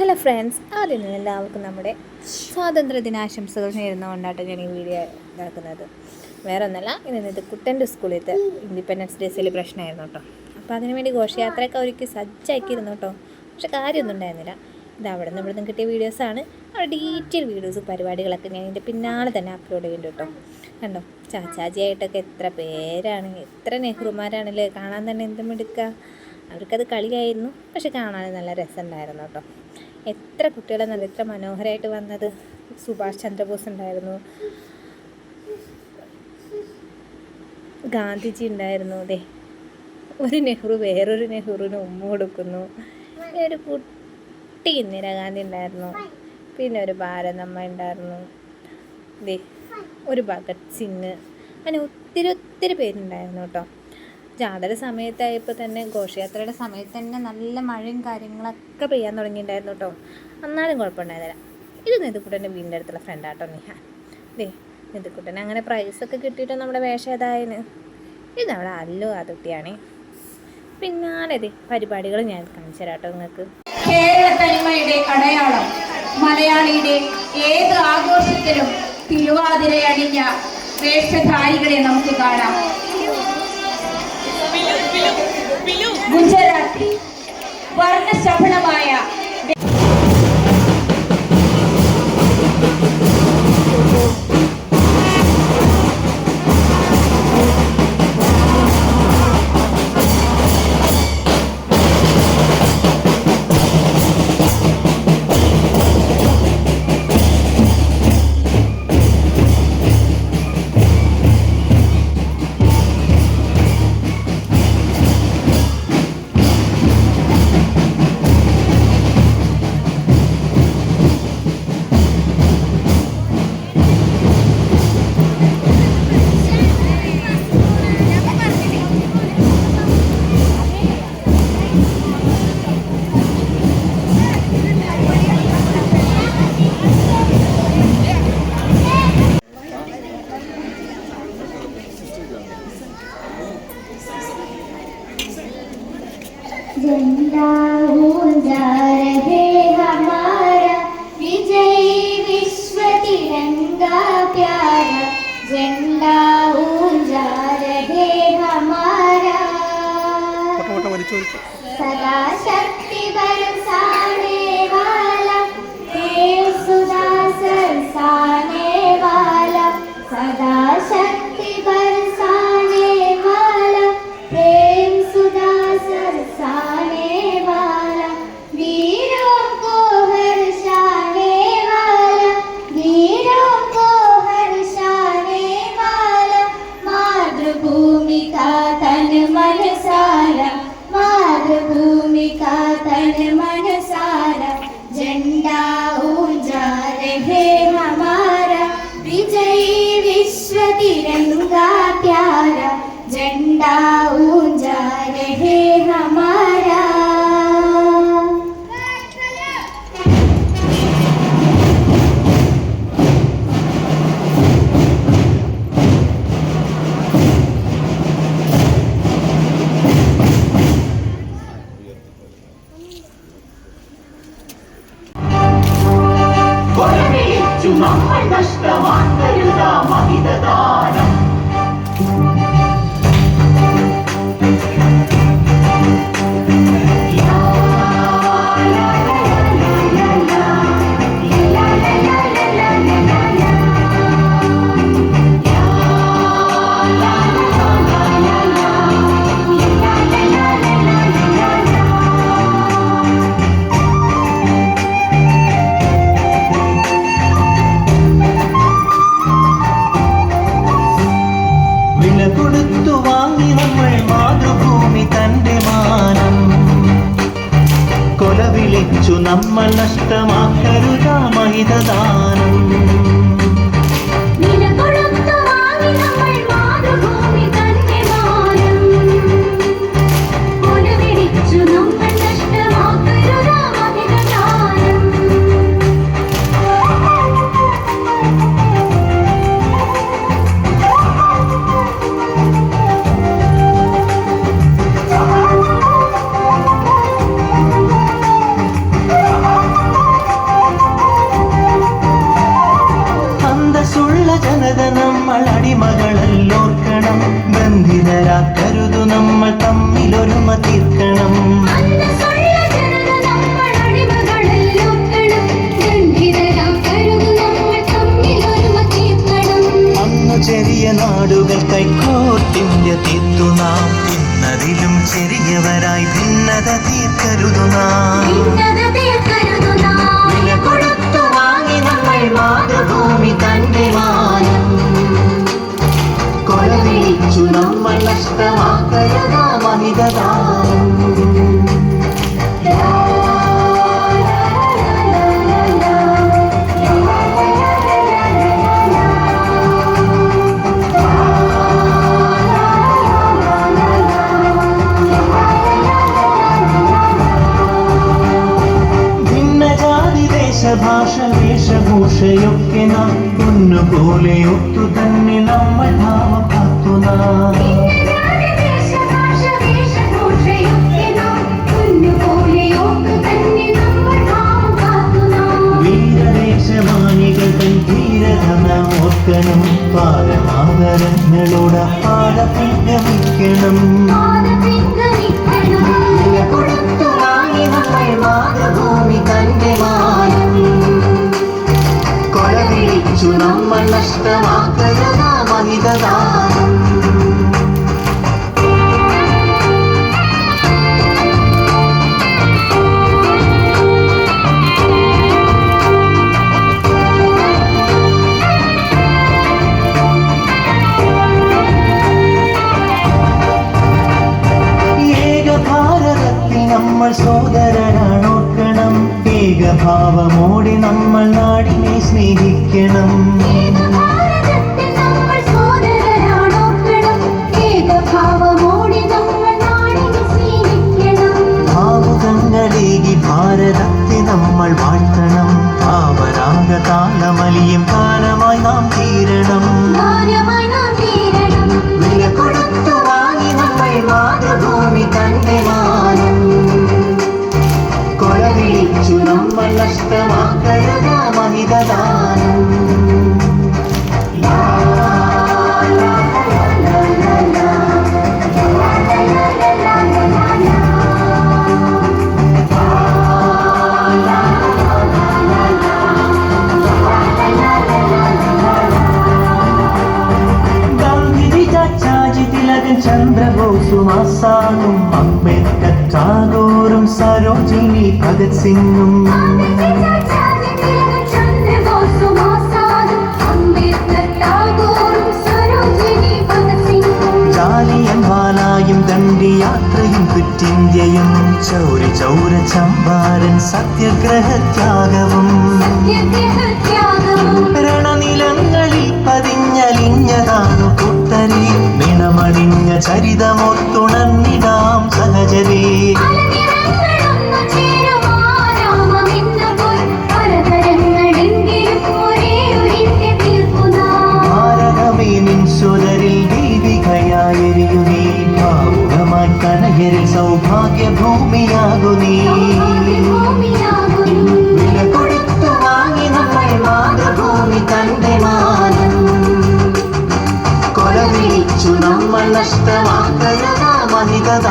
Hello friends ആദ്യം എല്ലാവർക്കും നമ്മുടെ സ്വാതന്ത്ര്യദിനാശംസകൾ ദിനാശംസകൾ നേരുന്നതുകൊണ്ടാണ് ഞാൻ ഈ വീഡിയോ ഇതാക്കുന്നത്. വേറെ ഒന്നല്ല ഇന്ന് ഇത് കുട്ടന്റെ സ്കൂളിലത്തെ ഇൻഡിപെൻഡൻസ് ഡേ സെലിബ്രേഷൻ ആയിരുന്നു കേട്ടോ അപ്പോൾ അതിനുവേണ്ടി ഘോഷയാത്രയൊക്കെ ഒരുക്കി സജ്ജാക്കിയിരുന്നു കേട്ടോ പക്ഷെ കാര്യമൊന്നും ഉണ്ടായിരുന്നില്ല. ഇത് അവിടെ നിന്ന് ഇവിടെ നിന്ന് കിട്ടിയ വീഡിയോസാണ്. അവിടെ ഡീറ്റെയിൽ വീഡിയോസ് പരിപാടികളൊക്കെ ഞാൻ ഇതിന്റെ പിന്നാലെ തന്നെ അപ്ലോഡ് ചെയ്യുന്നുണ്ട് കേട്ടോ കണ്ടോ? ചാച്ചാജിയായിട്ടൊക്കെ എത്ര പേരാണ് എത്ര നെഹ്റുമാരാണല്ലേ കാണാൻ തന്നെ എന്തും എടുക്കുക അവർക്കത് കളിയായിരുന്നു. പക്ഷെ കാണാൻ നല്ല രസമുണ്ടായിരുന്നു കേട്ടോ എത്ര കുട്ടികളെ നല്ല എത്ര മനോഹരമായിട്ട് വന്നത്? സുഭാഷ് ചന്ദ്രബോസ് ഉണ്ടായിരുന്നു. ഗാന്ധിജി ഉണ്ടായിരുന്നു അതെ ഒരു നെഹ്റു വേറൊരു നെഹ്റുവിന് ഉമ്മ കൊടുക്കുന്നു. പിന്നെ ഒരു കുട്ടി ഇന്ദിരാഗാന്ധി ഉണ്ടായിരുന്നു. പിന്നെ ഒരു ഭാരതമ്മ ഉണ്ടായിരുന്നു. ദേ ഒരു ഭഗത് സിംഗ്. അങ്ങനെ ഒത്തിരി ഒത്തിരി പേരുണ്ടായിരുന്നു കേട്ടോ. ജാഥയുടെ സമയത്തായപ്പോൾ തന്നെ ഘോഷയാത്രയുടെ സമയത്ത് തന്നെ നല്ല മഴയും കാര്യങ്ങളൊക്കെ പെയ്യാൻ തുടങ്ങിയിട്ടുണ്ടായിരുന്നു കേട്ടോ എന്നാലും കുഴപ്പമുണ്ടായിരുന്നില്ല. ഇത് നെതുക്കുട്ടന്റെ വീടിന്റെ അടുത്തുള്ള ഫ്രണ്ടാട്ടോ നിഹ ദേ നെതുക്കുട്ടൻ അങ്ങനെ പ്രൈസൊക്കെ കിട്ടിയിട്ട് നമ്മുടെ വേഷേതായന് ഇത് നമ്മുടെ അല്ലു ആതുട്ടിയാണേ പിന്നാലെ പരിപാടികൾ ഞാൻ കാണിച്ചു തരാം കേട്ടോ നിങ്ങൾക്ക്. കേരളത്തനിമയുടെ അടയാളം മലയാളിയുടെ ഏത് ആഘോഷത്തിലും തിരുവാതിരയണിഞ്ഞ വേഷധാരികളെ നമുക്ക് കാണാം. ഗുജറാത്തി വർണ്ണശബളമായ झंडा ऊंचा रहे हमारा विजयी विश्व तिरंगा प्यारा झंडा ऊंचा रहे हमारा सदा शक्ति बरसाने ऊंचा रहे हमारा विजयी विश्व तिरंगा प्यारा झंडा വിളിച്ചു നമ്മൾ നഷ്ടമാക്കരുതാ മഹിതദാനം ജനത നമ്മൾ അടിമകളല്ലോർക്കണം. ബന്ധിതരാക്കരുതു കരുതു നമ്മൾ തമ്മിലൊരുമ തീർക്കണം. അന്നു ചെറിയ നാടുകൾ കൈക്കോട്ടിന്റെ തീർത്തു നാം. ഇന്നതിലും ചെറിയവരായി ഭിന്നത തീർക്കരുതു നാം. വില കൊടുത്തു വാങ്ങി നമ്മൾ മാതൃഭൂമി തന്റെ മാനം കൊല വിളിച്ചു നമ്മൾ നഷ്ടമാക്കരുത മഹിതദാനം ഭിന്നജാതി ദേശഭാഷ വേഷഭൂഷയൊക്കെ നാം ഒന്നുപോലെ ഒത്തു തന്നെ നമ്മൾ ഭാവം കാത്തു നാം ഭിന്നജാതി വേഷഭാഷ വേഷഭൂഷയൊക്കെ നാം പൊന്നുപോലെയോർത്തു തന്നെ നമ്മൾ ഭാവം കാത്തു നാം വീരദേശമാനികൾ തൻ ധീരത നാം ഓർക്കണം പാരമാതരങ്ങളോട് പാടത്തിൽ ഗമിക്കണം പാദപിംഗമിക്കണം വില കൊടുത്തു നമ്മൾ മാതൃഭൂമി തന്റെ മാനം കൊല വിളിച്ചു നമ്മൾ നഷ്ടമാക്കരുത മഹിതദാനം ഏകഭാവമോടെ നമ്മൾ നാടിനെ സ്നേഹിക്കണം. ഭാവുകങ്ങളേകി ഭാരതത്തെ നമ്മൾ വാഴ്ത്തണം. ഭാവരാഗ കാലമലിയും കാലമായി നാം തീരണം. വില കൊടുത്തു വാങ്ങി നമ്മൾ മാതൃഭൂമി തന്റെ മഹിതദാനം ഗാന്ധിജി ചാച്ചാജി തിലകൻ ചന്ദ്രബോസും ആസാദും അംബേദ്കർ ടാഗോറും സരോജിനി ഭഗത് സിംഗും ചൗരി ചൗര ചമ്പാരൻ സത്യഗ്രഹത്യാഗവും. സത്യഗ്രഹത്യാഗവും. നമ്മൾ നഷ്ടമാക്കരുത